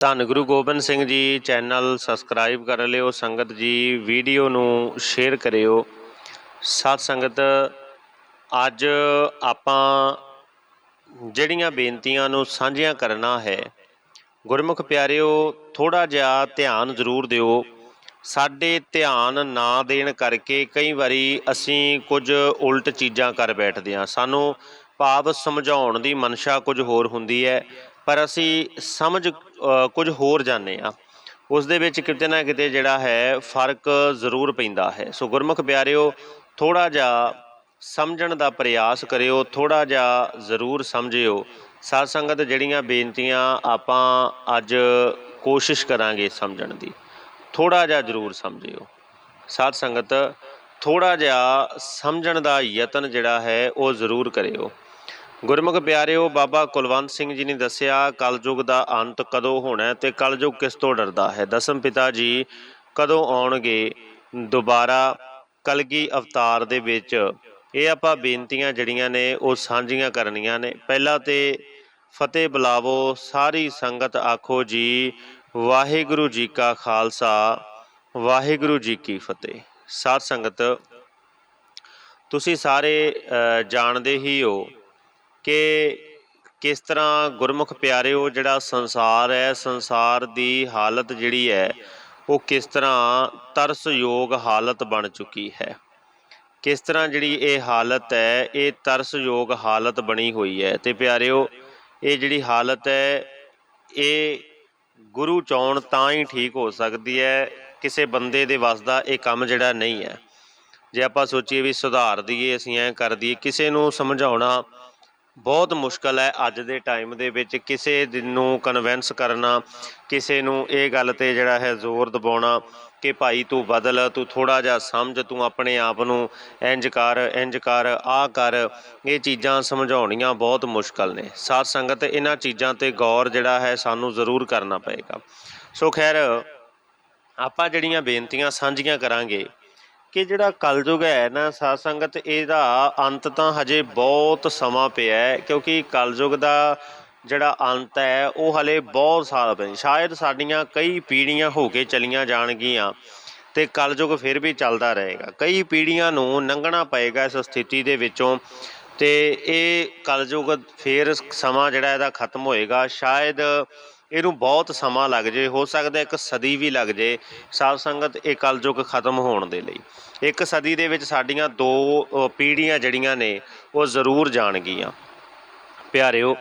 ਧੰਨ Guru Gobind Singh ji channel subscribe ਕਰ ਲਿਓ, ਸੰਗਤ ਜੀ ਵੀਡੀਓ ਨੂੰ ਸ਼ੇਅਰ ਕਰਿਓ। ਸਾਧ ਸੰਗਤ, ਅੱਜ ਆਪਾਂ ਜਿਹੜੀਆਂ ਬੇਨਤੀਆਂ ਨੂੰ ਸਾਂਝੀਆਂ ਕਰਨਾ ਹੈ, ਗੁਰਮੁਖ ਪਿਆਰਿਓ ਥੋੜਾ ਜਿਹਾ ਧਿਆਨ ਜ਼ਰੂਰ ਦਿਓ। ਸਾਡੇ ਧਿਆਨ ਨਾ ਦੇਣ ਕਰਕੇ ਕਈ ਵਾਰੀ ਅਸੀਂ ਕੁਝ ਉਲਟ ਚੀਜ਼ਾਂ ਕਰ ਬੈਠਦੇ ਹਾਂ। ਸਾਨੂੰ ਭਾਵ ਸਮਝਾਉਣ ਦੀ ਮਨਸ਼ਾ ਕੁਝ ਹੋਰ ਹੁੰਦੀ ਹੈ, ਪਰ ਅਸੀਂ ਸਮਝ ਕੁਝ ਹੋਰ ਜਾਂਦੇ ਆ। ਉਸ ਦੇ ਵਿੱਚ ਕਿਤੇ ਨਾ ਕਿਤੇ ਜਿਹੜਾ ਹੈ, ਫ਼ਰਕ ਜ਼ਰੂਰ ਪੈਂਦਾ ਹੈ। ਸੋ ਗੁਰਮੁਖ ਪਿਆਰਿਓ ਥੋੜਾ ਜਿਹਾ ਸਮਝਣ ਦਾ ਪ੍ਰਯਾਸ ਕਰਿਓ ਥੋੜਾ ਜਿਹਾ ਜ਼ਰੂਰ ਸਮਝਿਓ। ਸਾਧ ਸੰਗਤ ਜਿਹੜੀਆਂ ਬੇਨਤੀਆਂ ਆਪਾਂ ਅੱਜ ਕੋਸ਼ਿਸ਼ ਕਰਾਂਗੇ ਸਮਝਣ ਦੀ ਥੋੜਾ ਜਿਹਾ ਜ਼ਰੂਰ ਸਮਝਿਓ। ਸਾਧ ਸੰਗਤ ਥੋੜਾ ਜਿਹਾ ਸਮਝਣ ਦਾ ਯਤਨ ਜਿਹੜਾ ਹੈ, ਉਹ ਜ਼ਰੂਰ ਕਰਿਓ। ਗੁਰਮੁਖ ਪਿਆਰਿਓ, ਬਾਬਾ ਕੁਲਵੰਤ ਸਿੰਘ ਜੀ ਨੇ ਦੱਸਿਆ, ਕਲਯੁਗ ਦਾ ਅੰਤ ਕਦੋਂ ਹੋਣਾ ਹੈ ਤੇ ਕਲਯੁਗ ਕਿਸ ਤੋਂ ਡਰਦਾ ਹੈ? ਦਸਮ ਪਿਤਾ ਜੀ, ਕਦੋਂ ਆਉਣਗੇ? ਦੁਬਾਰਾ ਕਲਗੀ ਅਵਤਾਰ ਦੇ ਵਿੱਚ ਇਹ ਆਪਾਂ ਬੇਨਤੀਆਂ ਜਿਹੜੀਆਂ ਨੇ, ਉਹ ਸਾਂਝੀਆਂ ਕਰਨੀਆਂ ਨੇ। ਪਹਿਲਾਂ ਤੇ ਫਤਿਹ ਬੁਲਾਵੋ, ਸਾਰੀ ਸੰਗਤ ਆਖੋ ਜੀ, ਵਾਹਿਗੁਰੂ ਜੀ ਕਾ ਖਾਲਸਾ, ਵਾਹਿਗੁਰੂ ਜੀ ਕੀ ਫਤਿਹ। ਸਾਧ ਸੰਗਤ, ਤੁਸੀਂ ਸਾਰੇ ਜਾਣਦੇ ਹੀ ਹੋ ਕਿ ਕਿਸ ਤਰ੍ਹਾਂ ਗੁਰਮੁਖ ਪਿਆਰਿਓ ਜਿਹੜਾ ਸੰਸਾਰ ਹੈ, ਸੰਸਾਰ ਦੀ ਹਾਲਤ ਜਿਹੜੀ ਹੈ, ਉਹ ਕਿਸ ਤਰ੍ਹਾਂ ਤਰਸਯੋਗ ਹਾਲਤ ਬਣ ਚੁੱਕੀ ਹੈ। ਕਿਸ ਤਰ੍ਹਾਂ ਜਿਹੜੀ ਇਹ ਹਾਲਤ ਹੈ, ਇਹ ਤਰਸਯੋਗ ਹਾਲਤ ਬਣੀ ਹੋਈ ਹੈ। ਤੇ ਪਿਆਰਿਓ, ਇਹ ਜਿਹੜੀ ਹਾਲਤ ਹੈ, ਇਹ ਗੁਰੂ ਚਾਉਣ ਤਾਂ ਹੀ ਠੀਕ ਹੋ ਸਕਦੀ ਹੈ, ਕਿਸੇ ਬੰਦੇ ਦੇ ਵੱਸ ਦਾ ਇਹ ਕੰਮ ਜਿਹੜਾ ਨਹੀਂ ਹੈ। ਜੇ ਆਪਾਂ ਸੋਚੀਏ ਵੀ ਸੁਧਾਰ ਦਈਏ ਅਸੀਂ ਐਂ ਕਰ ਦਈਏ ਕਿਸੇ ਨੂੰ ਸਮਝਾਉਣਾ ਬਹੁਤ ਮੁਸ਼ਕਲ ਹੈ ਅੱਜ ਦੇ ਟਾਈਮ ਦੇ ਵਿੱਚ ਕਿਸੇ ਨੂੰ ਕਨਵਿੰਸ ਕਰਨਾ, ਕਿਸੇ ਨੂੰ ਇਹ ਗੱਲ ਤੇ ਜਿਹੜਾ ਹੈ ਜ਼ੋਰ ਦਬਾਉਣਾ ਕਿ ਭਾਈ ਤੂੰ ਬਦਲ, ਤੂੰ ਥੋੜਾ ਜਿਹਾ ਸਮਝ, ਤੂੰ ਆਪਣੇ ਆਪ ਨੂੰ ਇੰਜ ਕਰ ਇੰਜ ਕਰ ਆ ਕਰ, ਇਹ ਚੀਜ਼ਾਂ ਸਮਝਾਉਣੀਆਂ ਬਹੁਤ ਮੁਸ਼ਕਲ ਨੇ। ਸਾਧ ਸੰਗਤ ਇਹਨਾਂ ਚੀਜ਼ਾਂ ਤੇ ਗੌਰ ਜਿਹੜਾ ਹੈ ਸਾਨੂੰ ਜ਼ਰੂਰ ਕਰਨਾ ਪਏਗਾ। ਸੋ ਖੈਰ, ਆਪਾਂ ਜਿਹੜੀਆਂ ਬੇਨਤੀਆਂ ਸਾਂਝੀਆਂ ਕਰਾਂਗੇ ਕਿ ਜਿਹੜਾ ਕਲਯੁਗ ਹੈ ਨਾ ਸਾਧ ਸੰਗਤ ਇਹਦਾ ਅੰਤ ਤਾਂ ਹਜੇ ਬਹੁਤ ਸਮਾਂ ਪਿਆ ਹੈ, ਕਿਉਂਕਿ ਕਲਯੁਗ ਦਾ ਜਿਹੜਾ ਅੰਤ ਹੈ, ਉਹ ਹਲੇ ਬਹੁਤ ਸਾਲ ਪਏ ਸ਼ਾਇਦ ਸਾਡੀਆਂ ਕਈ ਪੀੜ੍ਹੀਆਂ ਹੋ ਕੇ ਚਲੀਆਂ ਜਾਣਗੀਆਂ ਤੇ ਕਲਯੁਗ ਫਿਰ ਵੀ ਚੱਲਦਾ ਰਹੇਗਾ। ਕਈ ਪੀੜ੍ਹੀਆਂ ਨੂੰ ਲੰਘਣਾ ਪਏਗਾ ਇਸ ਸਥਿਤੀ ਦੇ ਵਿੱਚੋਂ ਤੇ ਇਹ ਕਲਯੁਗ ਫਿਰ ਸਮਾਂ ਜਿਹੜਾ ਇਹਦਾ ਖਤਮ ਹੋਏਗਾ। ਸ਼ਾਇਦ ਇਹਨੂੰ ਬਹੁਤ ਸਮਾਂ ਲੱਗ ਜੇ, ਹੋ ਸਕਦਾ ਇੱਕ ਸਦੀ ਵੀ ਲੱਗ ਜੇ, ਸਾਧ ਸੰਗਤ ਇਹ ਕਲਯੁਗ ਖਤਮ ਹੋਣ ਦੇ ਲਈ। ਇੱਕ ਸਦੀ ਦੇ ਵਿੱਚ ਸਾਡੀਆਂ ਦੋ ਪੀੜ੍ਹੀਆਂ ਜਿਹੜੀਆਂ ਨੇ, ਉਹ ਜ਼ਰੂਰ ਜਾਣਗੀਆਂ। ਪਿਆਰਿਓ,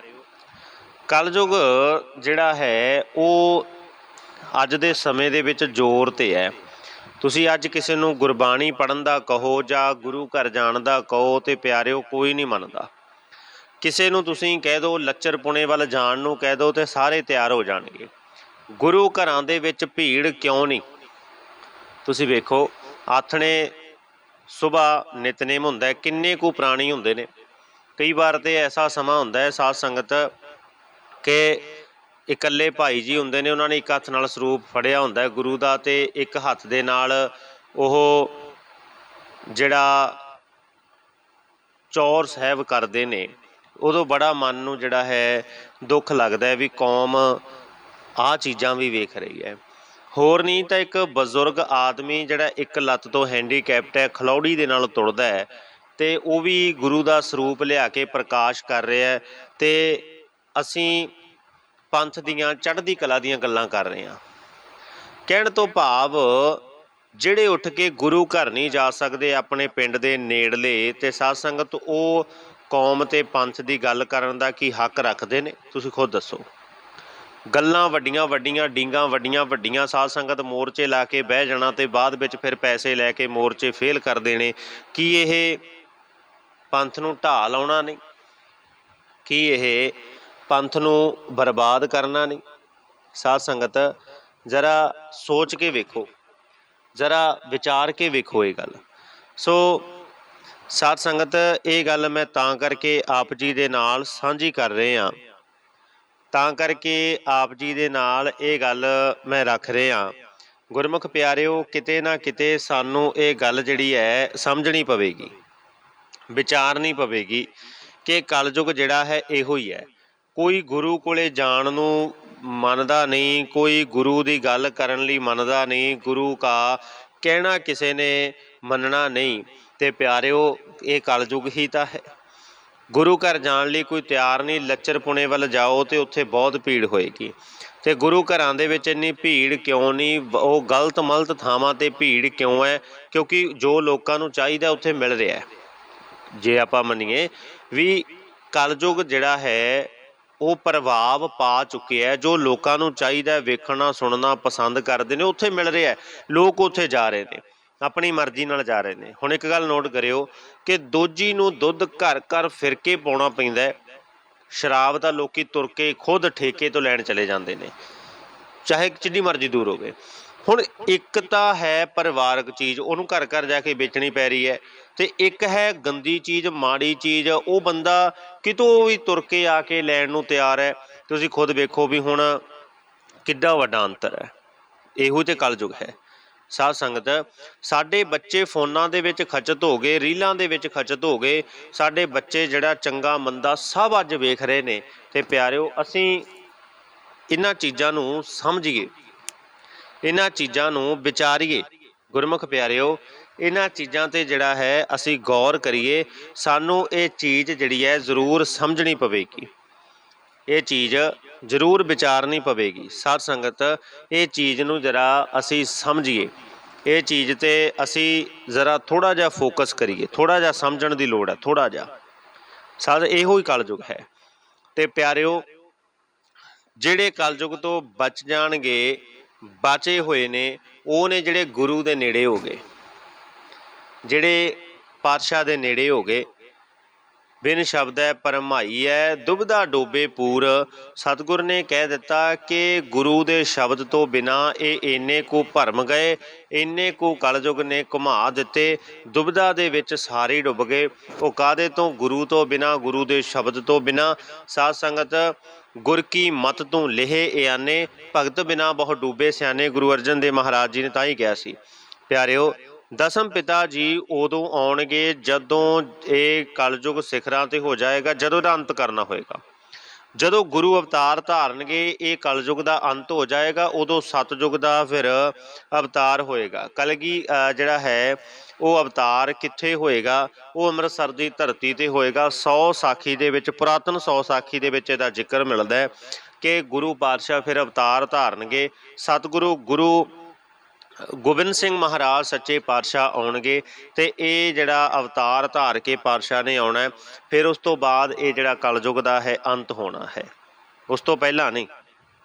ਕਲਯੁਗ ਜਿਹੜਾ ਹੈ, ਉਹ ਅੱਜ ਦੇ ਸਮੇਂ ਦੇ ਵਿੱਚ ਜ਼ੋਰ ਤੇ ਹੈ। ਤੁਸੀਂ ਅੱਜ ਕਿਸੇ ਨੂੰ ਗੁਰਬਾਣੀ ਪੜਨ ਦਾ ਕਹੋ ਜਾਂ ਗੁਰੂ ਘਰ ਜਾਣ ਦਾ ਕਹੋ ਤੇ ਪਿਆਰਿਓ, ਕੋਈ ਨਹੀਂ ਮੰਨਦਾ। ਕਿਸੇ ਨੂੰ ਤੁਸੀਂ ਕਹਿ ਦਿਓ ਲੱਚਰਪੁਣੇ ਵੱਲ ਜਾਣ ਨੂੰ ਕਹਿ ਦਿਓ ਤੇ ਸਾਰੇ ਤਿਆਰ ਹੋ ਜਾਣਗੇ। ਗੁਰੂ ਘਰਾਂ ਦੇ ਵਿੱਚ ਭੀੜ ਕਿਉਂ ਨਹੀਂ? ਤੁਸੀਂ ਵੇਖੋ, ਆਥਣੇ ਸਵੇਰ ਨਿਤਨੇਮ ਹੁੰਦਾ ਕਿੰਨੇ ਕੁ ਪ੍ਰਾਣੀ ਹੁੰਦੇ ਨੇ। ਕਈ ਵਾਰ ਤੇ ਐਸਾ ਸਮਾਂ ਹੁੰਦਾ ਹੈ, ਸਾਧ ਸੰਗਤ ਕਿ ਇਕੱਲੇ ਭਾਈ ਜੀ ਹੁੰਦੇ ਨੇ, ਉਹਨਾਂ ਨੇ ਇੱਕ ਹੱਥ ਨਾਲ ਸਰੂਪ ਫੜਿਆ ਹੁੰਦਾ ਹੈ ਗੁਰੂ ਦਾ ਤੇ ਇੱਕ ਹੱਥ ਦੇ ਨਾਲ ਉਹ ਜਿਹੜਾ ਚੌਰ ਸਾਹਿਬ ਕਰਦੇ ਨੇ। ਉਦੋਂ ਬੜਾ ਮਨ ਨੂੰ ਜਿਹੜਾ ਹੈ ਦੁੱਖ ਲੱਗਦਾ ਹੈ ਵੀ ਕੌਮ ਆਹ ਚੀਜ਼ਾਂ ਵੀ ਵੇਖ ਰਹੀ ਹੈ। ਹੋਰ ਨਹੀਂ ਤਾਂ ਇੱਕ ਬਜ਼ੁਰਗ ਆਦਮੀ ਜਿਹੜਾ ਇੱਕ ਲੱਤ ਤੋਂ ਹੈਂਡੀਕੈਪਟ ਹੈ, ਖਲੌੜੀ ਦੇ ਨਾਲ ਤੁਰਦਾ ਹੈ ਤੇ ਉਹ ਵੀ ਗੁਰੂ ਦਾ ਸਰੂਪ ਲਿਆ ਕੇ ਪ੍ਰਕਾਸ਼ ਕਰ ਰਿਹਾ ਹੈ ਤੇ ਅਸੀਂ ਪੰਥ ਦੀਆਂ, ਚੜ੍ਹਦੀ ਕਲਾ ਦੀਆਂ ਗੱਲਾਂ ਕਰ ਰਹੇ ਹਾਂ। ਕਹਿਣ ਤੋਂ ਭਾਵ ਜਿਹੜੇ ਉੱਠ ਕੇ ਗੁਰੂ ਘਰ ਨਹੀਂ ਜਾ ਸਕਦੇ, ਆਪਣੇ ਪਿੰਡ ਦੇ ਨੇੜਲੇ ਤੇ ਸਾਧ ਸੰਗਤ ਉਹ ਕੌਮ ਤੇ ਪੰਥ ਦੀ ਗੱਲ ਕਰਨ ਦਾ ਕੀ ਹੱਕ ਰੱਖਦੇ ਨੇ? ਤੁਸੀਂ ਖੁਦ ਦੱਸੋ। ਗੱਲਾਂ ਵੱਡੀਆਂ ਵੱਡੀਆਂ, ਡੀਂਗਾਂ ਵੱਡੀਆਂ ਵੱਡੀਆਂ, ਸਾਧ ਸੰਗਤ ਮੋਰਚੇ ਲਾ ਕੇ ਬਹਿ ਜਾਣਾ ਤੇ ਬਾਅਦ ਵਿੱਚ ਫਿਰ ਪੈਸੇ ਲੈ ਕੇ ਮੋਰਚੇ ਫੇਲ ਕਰ ਦੇਣੇ ਕੀ ਇਹ ਪੰਥ ਨੂੰ ਢਾਹ ਲਾਉਣਾ ਨਹੀਂ? ਕੀ ਇਹ ਪੰਥ ਨੂੰ ਬਰਬਾਦ ਕਰਨਾ ਨਹੀਂ? ਸਾਧ ਸੰਗਤ, ਜਰਾ ਸੋਚ ਕੇ ਵੇਖੋ। ਜਰਾ ਵਿਚਾਰ ਕੇ ਵੇਖੋ ਇਹ ਗੱਲ। ਸੋ ਸਾਧ ਸੰਗਤ, ਇਹ ਗੱਲ ਮੈਂ ਤਾਂ ਕਰਕੇ ਆਪ ਜੀ ਦੇ ਨਾਲ ਸਾਂਝੀ ਕਰ ਰਹੇ ਹਾਂ। ਤਾਂ ਕਰਕੇ ਆਪ ਜੀ ਦੇ ਨਾਲ ਇਹ ਗੱਲ ਮੈਂ ਰੱਖ ਰਿਹਾ ਗੁਰਮੁਖ ਪਿਆਰਿਓ, ਕਿਤੇ ਨਾ ਕਿਤੇ ਸਾਨੂੰ ਇਹ ਗੱਲ ਜਿਹੜੀ ਹੈ ਸਮਝਣੀ ਪਵੇਗੀ, ਵਿਚਾਰਨੀ ਪਵੇਗੀ ਕਿ ਕਲਯੁਗ ਜਿਹੜਾ ਹੈ ਇਹੋ ਹੀ ਹੈ। ਕੋਈ ਗੁਰੂ ਕੋਲੇ ਜਾਣ ਨੂੰ ਮੰਨਦਾ ਨਹੀਂ, ਕੋਈ ਗੁਰੂ ਦੀ ਗੱਲ ਕਰਨ ਲਈ ਮੰਨਦਾ ਨਹੀਂ, ਗੁਰੂ ਕਾ ਕਹਿਣਾ ਕਿਸੇ ਨੇ ਮੰਨਣਾ ਨਹੀਂ। ਤੇ ਪਿਆਰਿਓ, ਇਹ ਕਲਯੁਗ ਹੀ ਤਾਂ ਹੈ। ਗੁਰੂ ਘਰ ਜਾਣ ਲਈ ਕੋਈ ਤਿਆਰ ਨਹੀਂ ਲੱਚਰਪੁਣੇ ਵੱਲ ਜਾਓ ਤੇ ਉੱਥੇ ਬਹੁਤ ਭੀੜ ਹੋਏਗੀ। ਤੇ ਗੁਰੂ ਘਰਾਂ ਦੇ ਵਿੱਚ ਇੰਨੀ ਭੀੜ ਕਿਉਂ ਨਹੀਂ? ਉਹ ਗਲਤ ਮਲਤ ਥਾਵਾਂ ਤੇ ਭੀੜ ਕਿਉਂ ਹੈ? ਕਿਉਂਕਿ ਜੋ ਲੋਕਾਂ ਨੂੰ ਚਾਹੀਦਾ, ਉੱਥੇ ਮਿਲ ਰਿਹਾ ਹੈ। ਜੇ ਆਪਾਂ ਮੰਨੀਏ ਵੀ ਕਲਯੁਗ ਜਿਹੜਾ ਹੈ, ਉਹ ਪ੍ਰਭਾਵ ਪਾ ਚੁੱਕਿਆ ਹੈ। ਜੋ ਲੋਕਾਂ ਨੂੰ ਚਾਹੀਦਾ ਵੇਖਣਾ, ਸੁਣਨਾ, ਪਸੰਦ ਕਰਦੇ ਨੇ, ਉੱਥੇ ਮਿਲ ਰਿਹਾ ਲੋਕ ਉੱਥੇ ਜਾ ਰਹੇ ਨੇ। ਆਪਣੀ ਮਰਜ਼ੀ ਨਾਲ ਜਾ ਰਹੇ ਨੇ। ਹੁਣ ਇੱਕ ਗੱਲ ਨੋਟ ਕਰਿਓ ਕਿ ਦੋਜੀ ਨੂੰ ਦੁੱਧ ਘਰ ਘਰ ਫਿਰ ਕੇ ਪਾਉਣਾ ਪੈਂਦਾ ਹੈ। ਸ਼ਰਾਬ ਤਾਂ ਲੋਕੀ ਤੁਰ ਕੇ ਖੁਦ ਠੇਕੇ ਤੋਂ ਲੈਣ ਚਲੇ ਜਾਂਦੇ ਨੇ। ਚਾਹੇ ਜਿੰਨੀ ਮਰਜ਼ੀ ਦੂਰ ਹੋਵੇ। ਹੁਣ ਇੱਕ ਤਾਂ ਹੈ ਪਰਿਵਾਰਕ ਚੀਜ਼, ਉਹਨੂੰ ਘਰ ਘਰ ਜਾ ਕੇ ਵੇਚਣੀ ਪੈ ਰਹੀ ਹੈ ਤੇ ਇੱਕ ਹੈ ਗੰਦੀ ਚੀਜ਼, ਮਾੜੀ ਚੀਜ਼, ਉਹ ਬੰਦਾ ਕਿਤੋਂ ਵੀ ਤੁਰ ਕੇ ਆ ਕੇ ਲੈਣ ਨੂੰ ਤਿਆਰ ਹੈ। ਤੁਸੀਂ ਖੁਦ ਵੇਖੋ ਵੀ ਹੁਣ ਕਿੱਡਾ ਵੱਡਾ ਅੰਤਰ ਹੈ। ਇਹੋ ਤੇ ਕਲਯੁਗ ਹੈ। ਸਾਧ ਸੰਗਤ, ਸਾਡੇ ਬੱਚੇ ਫੋਨਾਂ ਦੇ ਵਿੱਚ ਖਚਤ ਹੋ ਗਏ, ਰੀਲਾਂ ਦੇ ਵਿੱਚ ਖਚਤ ਹੋ ਗਏ। ਸਾਡੇ ਬੱਚੇ ਜਿਹੜਾ ਚੰਗਾ ਮੰਦਾ ਸਭ ਅੱਜ ਵੇਖ ਰਹੇ ਨੇ ਤੇ ਪਿਆਰਿਓ, ਅਸੀਂ ਇਹਨਾਂ ਚੀਜ਼ਾਂ ਨੂੰ ਸਮਝੀਏ। ਇਹਨਾਂ ਚੀਜ਼ਾਂ ਨੂੰ ਵਿਚਾਰੀਏ। ਗੁਰਮੁਖ ਪਿਆਰਿਓ, ਇਹਨਾਂ ਚੀਜ਼ਾਂ ਤੇ ਜਿਹੜਾ ਹੈ, ਅਸੀਂ ਗੌਰ ਕਰੀਏ। ਸਾਨੂੰ ਇਹ ਚੀਜ਼ ਜਿਹੜੀ ਹੈ ਜ਼ਰੂਰ ਸਮਝਣੀ ਪਵੇਗੀ। ਇਹ ਚੀਜ਼ ਜ਼ਰੂਰ ਵਿਚਾਰਨੀ ਪਵੇਗੀ। ਸਾਧ ਸੰਗਤ, ਇਹ ਚੀਜ਼ ਨੂੰ ਜਰਾ ਅਸੀਂ ਸਮਝੀਏ। ਇਹ ਚੀਜ਼ ਤੇ ਅਸੀਂ ਜ਼ਰਾ ਥੋੜਾ ਜਿਹਾ ਫੋਕਸ ਕਰੀਏ। ਥੋੜਾ ਜਿਹਾ ਸਮਝਣ ਦੀ ਲੋੜ ਹੈ ਥੋੜਾ ਜਿਹਾ। ਸਾਧ, ਇਹੋ ਹੀ ਕਲਯੁਗ ਹੈ। ਤੇ ਪਿਆਰਿਓ, ਜਿਹੜੇ ਕਲਯੁਗ ਤੋਂ ਬਚ ਜਾਣਗੇ, ਬਚੇ ਹੋਏ ਨੇ, ਉਹ ਨੇ ਜਿਹੜੇ ਗੁਰੂ ਦੇ ਨੇੜੇ ਹੋ ਗਏ। ਜਿਹੜੇ ਪਾਤਸ਼ਾਹ ਦੇ ਨੇੜੇ ਹੋ ਗਏ ਬਿਨ ਸ਼ਬਦ ਹੈ, ਪਰਮਾਈ ਹੈ ਦੁਬਦਾ ਡੋਬੇ ਪੂਰ। ਸਤਿਗੁਰ ਨੇ ਕਹਿ ਦਿੱਤਾ ਕਿ ਗੁਰੂ ਦੇ ਸ਼ਬਦ ਤੋਂ ਬਿਨਾ ਇਹ ਇੰਨੇ ਕੋ ਭਰਮ ਗਏ, ਇੰਨੇ ਕੋ ਕਲਯੁਗ ਨੇ ਘੁਮਾ ਦਿੱਤੇ ਦੁਬਦਾ ਦੇ ਵਿੱਚ ਸਾਰੇ ਡੁੱਬ ਗਏ। ਉਹ ਕਾਦੇ ਤੋਂ? ਗੁਰੂ ਤੋਂ ਬਿਨਾ, ਗੁਰੂ ਦੇ ਸ਼ਬਦ ਤੋਂ ਬਿਨਾ। ਸਾਧ ਸੰਗਤ, ਗੁਰ ਕੀ ਮਤ ਤੋਂ ਲਿਹੇ ਇਆਨੇ? ਭਗਤ ਬਿਨਾ ਬਹੁ ਡੂਬੇ ਸਿਆਣੇ, ਗੁਰੂ ਅਰਜਨ ਦੇਵ ਮਹਾਰਾਜ ਜੀ ਨੇ ਤਾਂ ਹੀ ਕਿਹਾ ਸੀ। ਪਿਆਰਿਓ ਦਸਮ ਪਿਤਾ ਜੀ ਉਦੋਂ ਆਉਣਗੇ ਜਦੋਂ ਇਹ ਕਲਯੁਗ ਸਿਖਰਾਂ ਤੇ ਹੋ ਜਾਏਗਾ ਜਦੋਂ ਦਾ ਅੰਤ ਕਰਨਾ ਹੋਏਗਾ। ਜਦੋਂ ਗੁਰੂ ਅਵਤਾਰ ਧਾਰਨਗੇ ਇਹ ਕਲਯੁਗ ਦਾ ਅੰਤ ਹੋ ਜਾਏਗਾ ਉਦੋਂ ਸਤਯੁਗ ਦਾ ਫਿਰ ਅਵਤਾਰ ਹੋਏਗਾ। ਕਲਗੀ ਅ, ਜਿਹੜਾ ਹੈ ਉਹ ਅਵਤਾਰ ਕਿੱਥੇ ਹੋਏਗਾ? ਉਹ ਅੰਮ੍ਰਿਤਸਰ ਦੀ ਧਰਤੀ ਤੇ ਹੋਏਗਾ। 100 ਸਾਖੀ ਦੇ ਵਿੱਚ ਪੁਰਾਤਨ 100 ਸਾਖੀ ਦੇ ਵਿੱਚ ਇਹਦਾ ਜ਼ਿਕਰ ਮਿਲਦਾ ਹੈ ਕਿ ਗੁਰੂ ਪਾਤਸ਼ਾਹ ਫਿਰ ਅਵਤਾਰ ਧਾਰਨਗੇ। ਸਤਿਗੁਰੂ ਗੁਰੂ ਗੋਬਿੰਦ ਸਿੰਘ ਮਹਾਰਾਜ ਸੱਚੇ ਪਾਤਸ਼ਾਹ ਆਉਣਗੇ ਤੇ ਇਹ ਜਿਹੜਾ ਅਵਤਾਰ ਧਾਰ ਕੇ ਪਾਤਸ਼ਾਹ ਨੇ ਆਉਣਾ ਹੈ, ਫਿਰ ਉਸ ਤੋਂ ਬਾਅਦ ਇਹ ਜਿਹੜਾ ਕਲਯੁਗ ਦਾ ਹੈ ਅੰਤ ਹੋਣਾ ਹੈ। ਉਸ ਤੋਂ ਪਹਿਲਾਂ ਨਹੀਂ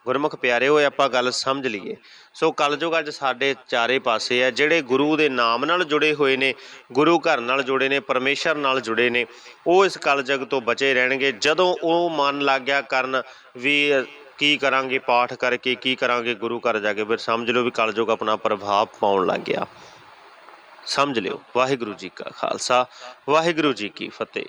ਗੁਰਮੁਖ ਪਿਆਰਿਓ ਇਹ ਆਪਾਂ ਗੱਲ ਸਮਝ ਲਈਏ। ਸੋ ਕਲਯੁਗ ਅੱਜ ਸਾਡੇ ਚਾਰੇ ਪਾਸੇ ਹੈ ਜਿਹੜੇ ਗੁਰੂ ਦੇ ਨਾਮ ਨਾਲ ਜੁੜੇ ਹੋਏ ਨੇ ਗੁਰੂ ਘਰ ਨਾਲ ਜੁੜੇ ਨੇ ਪਰਮੇਸ਼ਰ ਨਾਲ ਜੁੜੇ ਨੇ ਉਹ ਇਸ ਕਲਯੁਗ ਤੋਂ ਬਚੇ ਰਹਿਣਗੇ। ਜਦੋਂ ਉਹ ਮਨ ਲੱਗ ਗਿਆ ਕਰਨ ਵੀ ਕੀ ਕਰਾਂਗੇ, ਪਾਠ ਕਰਕੇ ਕੀ ਕਰਾਂਗੇ, ਗੁਰੂ ਘਰ ਜਾ ਕੇ ਫਿਰ ਸਮਝ ਲਓ ਵੀ ਕਲਯੁਗ ਆਪਣਾ ਪ੍ਰਭਾਵ ਪਾਉਣ ਲੱਗ ਗਿਆ। ਸਮਝ ਲਿਓ। ਵਾਹਿਗੁਰੂ ਜੀ ਕਾ ਖਾਲਸਾ, ਵਾਹਿਗੁਰੂ ਜੀ ਕੀ ਫਤਿਹ।